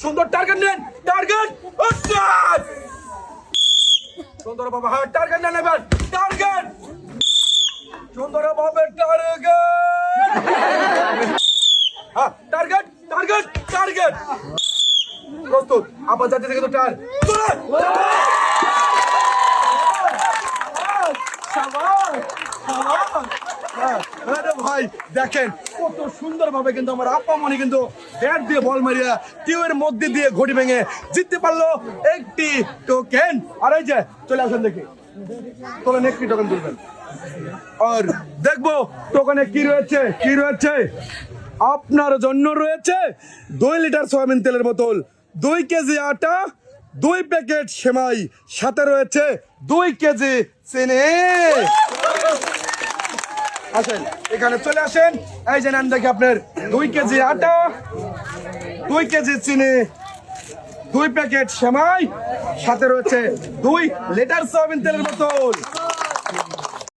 সুন্দর টার্গেট নেন টার্গেট সুন্দর বাবা হ্যাঁ টার্গেট নেন এবার টার্গেট সুন্দর বাবা টার্গেট হ্যাঁ টার্গেট টার্গেট টার্গেট প্রস্তুত, আবার যাতে থেকে তো টার আরে ভাই, দেখেন, কত সুন্দর ভাবে কিন্তু আমার আপা মনে কিন্তু ব্যাট দিয়ে বল মারিয়া টিউয়ের মধ্যে দিয়ে ঘড়ি ভেঙে জিততে পারল একটি টোকেন আর এই যে, চলে আসেন দেখি। তোলেন একটি টোকেন তুলবেন? আর দেখব টোকেনে কি রয়েছে কি রয়েছে? আপনার জন্য রয়েছে দুই লিটার সয়াবিন তেলের বোতল, দুই কেজি আটা, দুই প্যাকেট সেমাই, সাথে রয়েছে দুই কেজি চিনি। আসেন, এখানে চলে আসেন। এই যে নেন দেখি আপনার দুই কেজি আটা, দুই কেজি চিনি, দুই প্যাকেট সেমাই, সাথে রয়েছে দুই লিটার সয়াবিন তেলের বোতল।